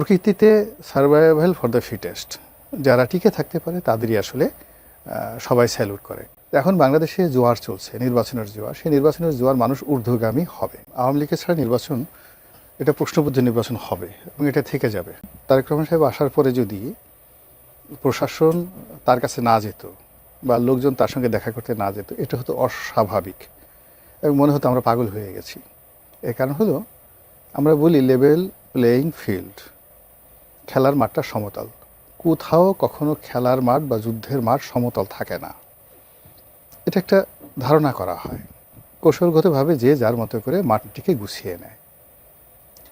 প্রকৃতিতে survival for the fittest যারা টিকে থাকতে পারে, তাদেরই আসলে সবাই স্যালুট করে। এখন বাংলাদেশে জোয়ার চলছে, নির্বাচনের জোয়ার। সেই নির্বাচনের জোয়ার মানুষ ঊর্ধ্বগামী হবে। আওয়ামী লীগের ছাড়া নির্বাচন, এটা প্রশ্নবুদ্ধ নির্বাচন হবে এবং এটা থেকে যাবে। তারেক রহমান সাহেব আসার পরে যদি প্রশাসন তার কাছে না যেত বা লোকজন তার সঙ্গে দেখা করতে না যেত, এটা হতো অস্বাভাবিক এবং মনে হতো আমরা পাগল হয়ে গেছি। এর কারণ হলো, আমরা বলি লেভেল প্লেয়িং ফিল্ড খেলার মাঠটা সমতল। কোথাও কখনো খেলার মাঠ বা যুদ্ধের মাঠ সমতল থাকে না। এটা একটা ধারণা করা হয়। কৌশলগতভাবে যে যার মতো করে মাঠটিকে গুছিয়ে নেয়।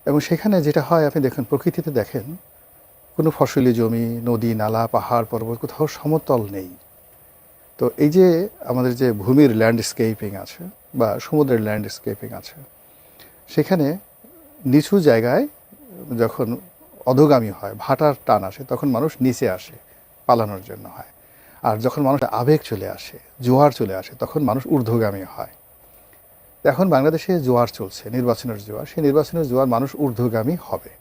এবং সেখানে যেটা হয়, আপনি দেখেন, প্রকৃতিতে দেখেন, কোনো ফসলি জমি, নদী, নালা, পাহাড়, পর্বত কোথাও সমতল নেই। তো এই যে আমাদের যে ভূমির ল্যান্ডস্কেপিং আছে বা সমুদ্রের ল্যান্ডস্কেপিং আছে, সেখানে নিচু জায়গায় যখন অধোগামী হয়, ভাটার টান আসে, তখন মানুষ নিচে আসে, পালানোর জন্য হয়। আর যখন মানুষ আবেগ চলে আসে, জোয়ার চলে আসে, তখন মানুষ ঊর্ধ্বগামী হয়। এখন বাংলাদেশে জোয়ার চলছে, নির্বাচনের জোয়ার, সেই নির্বাচনের জোয়ার মানুষ ঊর্ধ্বগামী হবে।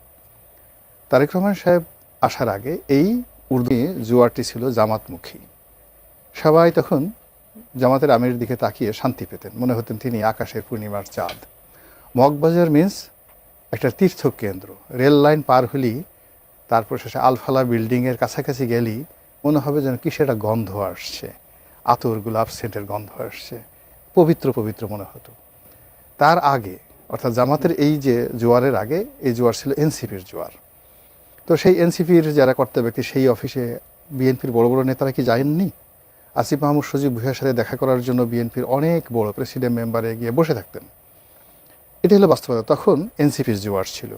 তারেক রহমান সাহেব আসার আগে এই উর্দু জোয়ারটি ছিল জামাতমুখী। সবাই তখন জামাতের আমির দিকে তাকিয়ে শান্তি পেতেন, মনে হতেন তিনি আকাশের পূর্ণিমার চাঁদ। মগবাজার মিন্স একটা তীর্থ কেন্দ্র রেল লাইন পার হলেই তারপর শেষে আলফালা বিল্ডিংয়ের কাছাকাছি গেলেই মনে হবে যেন একটা গন্ধ আসছে। আতর গোলাপ সেন্টের গন্ধ আসছে। পবিত্র পবিত্র মনে হতো। তার আগে, অর্থাৎ জামাতের এই যে জোয়ারের আগে, এই জোয়ার ছিল এনসিপির জোয়ার। তো সেই এনসিপির যারা কর্তা ব্যক্তি, সেই অফিসে বিএনপির বড় বড় নেতারা কি যায়নি? আসিফ মাহমুদ সজিব ভুইয়ার সাথে দেখা করার জন্য বিএনপির অনেক বড় প্রেসিডেন্ট মেম্বারে গিয়ে বসে থাকতেন। এটা হলো বাস্তবতা। তখন এনসিপির জোয়ার ছিল।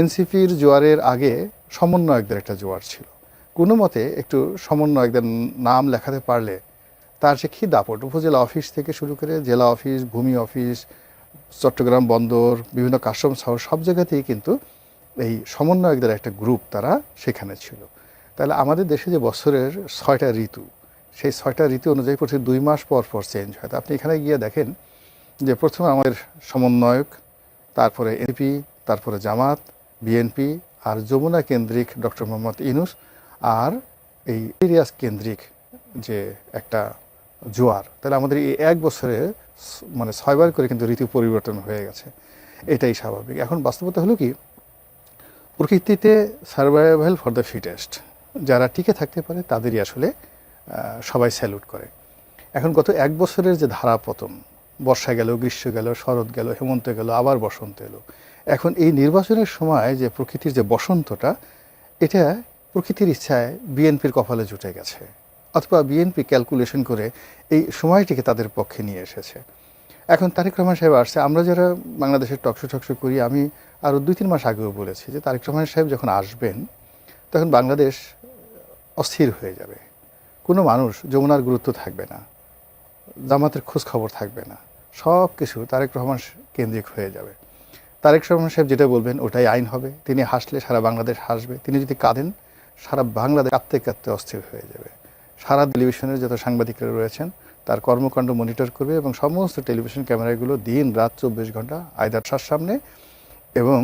এনসিপির জোয়ারের আগে সমন্বয়কদের একটা জোয়ার ছিল। কোনো মতে একটু সমন্বয়কদের নাম লেখাতে পারলে তার সে কী দাপট, উপজেলা অফিস থেকে শুরু করে জেলা অফিস, ভূমি অফিস, চট্টগ্রাম বন্দর, বিভিন্ন কাস্টমস হাউস সব জায়গাতেই কিন্তু এই সমন্বয়কদের একটা গ্রুপ তারা সেখানে ছিল। তাহলে আমাদের দেশে যে বছরের ছয়টা ঋতু, সেই ছয়টা ঋতু অনুযায়ী প্রতি দুই মাস পর পর চেঞ্জ হয়। তো আপনি এখানে গিয়ে দেখেন যে প্রথমে আমাদের সমন্বয়ক, তারপরে এনপি, তারপরে জামাত, বিএনপি আর যমুনা কেন্দ্রিক ডক্টর মোহাম্মদ ইনুস আর এই এরিয়াস কেন্দ্রিক যে একটা জোয়ার। তাহলে আমাদের এই এক বছরে মানে ছয়বার করে কিন্তু ঋতু পরিবর্তন হয়ে গেছে। এটাই স্বাভাবিক। এখন বাস্তবতা হলো কি? প্রকৃতিতে সার্ভাইভাল ফর দ্য ফিটেস্ট যারা টিকে থাকতে পারে, তাদেরই আসলে সবাই স্যালুট করে। এখন গত এক বছরের যে ধারাপতন বর্ষা গেল, গ্রীষ্ম গেল, শরৎ গেল, হেমন্ত গেল, আবার বসন্ত এলো। এখন এই নির্বাচনের সময় যে প্রকৃতির যে বসন্তটা, এটা প্রকৃতির ইচ্ছায় বিএনপির কপালে জুটে গেছে, অথবা বিএনপি ক্যালকুলেশন করে এই সময়টিকে তাদের পক্ষে নিয়ে এসেছে। এখন তারেক রহমান সাহেব আসছে, আমরা যারা বাংলাদেশের টকশো টকশো করি, আমি আরও দুই তিন মাস আগেও বলেছি যে তারেক রহমান সাহেব যখন আসবেন, তখন বাংলাদেশ অস্থির হয়ে যাবে। কোনো মানুষ যমুনার গুরুত্ব থাকবে না, জামাতের খোঁজ খবর থাকবে না। সব কিছু তারেক রহমান কেন্দ্রিক হয়ে যাবে। তারেক রহমান সাহেব যেটা বলবেন, ওটাই আইন হবে। তিনি হাসলে সারা বাংলাদেশ হাসবে। তিনি যদি কাঁদেন, সারা বাংলাদেশ কাঁদতে কাঁদতে অস্থির হয়ে যাবে। সারা টেলিভিশনের যত সাংবাদিকরা রয়েছেন, তার কর্মকাণ্ড মনিটর করবে এবং সমস্ত টেলিভিশন ক্যামেরাগুলো দিন রাত চব্বিশ ঘণ্টা আয়দার সার সামনে এবং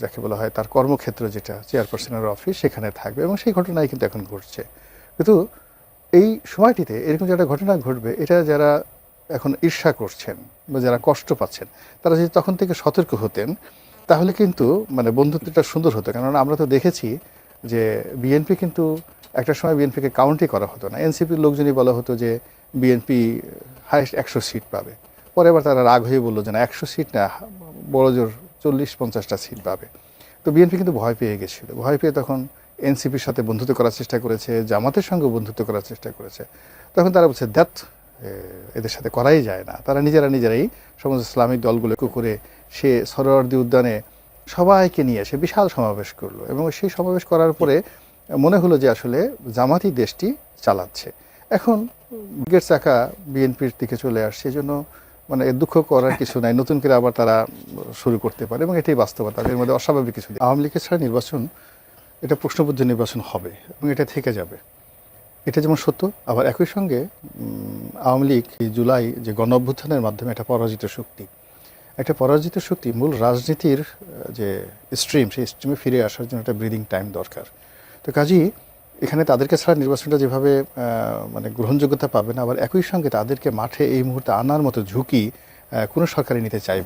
যাকে বলা হয় তার কর্মক্ষেত্র যেটা, চেয়ারপারসনের অফিস সেখানে থাকবে এবং সেই ঘটনাই কিন্তু এখন ঘটছে। কিন্তু এই সময়টিতে এরকম যে একটা ঘটনা ঘটবে, এটা যারা এখন ঈর্ষা করছেন বা যারা কষ্ট পাচ্ছেন, তারা যদি তখন থেকে সতর্ক হতেন, তাহলে কিন্তু মানে বন্ধুত্বটা সুন্দর হতো। কেননা আমরা তো দেখেছি যে বিএনপি কিন্তু একটা সময় বিএনপিকে কাউন্টই করা হতো না। এনসিপির লোকজনই বলা হতো যে বিএনপি হায়েস্ট একশো সিট পাবে। পরে আবার তারা রাগ হয়ে বলল যে না, একশো সিট না, বড় জোর চল্লিশ, পঞ্চাশটা সিট পাবে। তো বিএনপি কিন্তু ভয় পেয়ে গেছিল। ভয় পেয়ে তখন এনসিপির সাথে বন্ধুত্ব করার চেষ্টা করেছে, জামাতের সঙ্গে বন্ধুত্ব করার চেষ্টা করেছে। তখন তারা বলছে, দ্যাট এদের সাথে করাই যায় না। তারা নিজেরা নিজেরাই সমস্ত ইসলামিক দলগুলোকে করে সে সরোয়ার্দি উদ্যানে সবাইকে নিয়ে এসে বিশাল সমাবেশ করল এবং সেই সমাবেশ করার পরে মনে হলো যে আসলে জামাতই দেশটি চালাচ্ছে। এখন গেট চাকা বিএনপির দিকে চলে আসছে জন্য মানে দুঃখ করার কিছু নাই। নতুন করে আবার তারা শুরু করতে পারে এবং এটাই বাস্তবতা। এর মধ্যে অস্বাভাবিক কিছু। আওয়ামী লীগের ছাড়া নির্বাচন, এটা প্রশ্নবুদ্ধ নির্বাচন হবে এবং এটা থেকে যাবে। এটা যেমন সত্য, আবার একই সঙ্গে আওয়ামী লীগ জুলাই যে গণ অভ্যুত্থানের মাধ্যমে একটা পরাজিত শক্তি, একটা পরাজিত শক্তি মূল রাজনীতির যে স্ট্রিম সেই স্ট্রিমে ফিরে আসার জন্য একটা ব্রিদিং টাইম দরকার। তো কাজেই এখানে তাদেরকে ছাড়া নির্বাচনটা যেভাবে মানে গ্রহণযোগ্যতা পাবে না, আবার একই সঙ্গে তাদেরকে মাঠে এই মুহূর্তে আনার মতো ঝুঁকি কোনো সরকারই নিতে চাইবে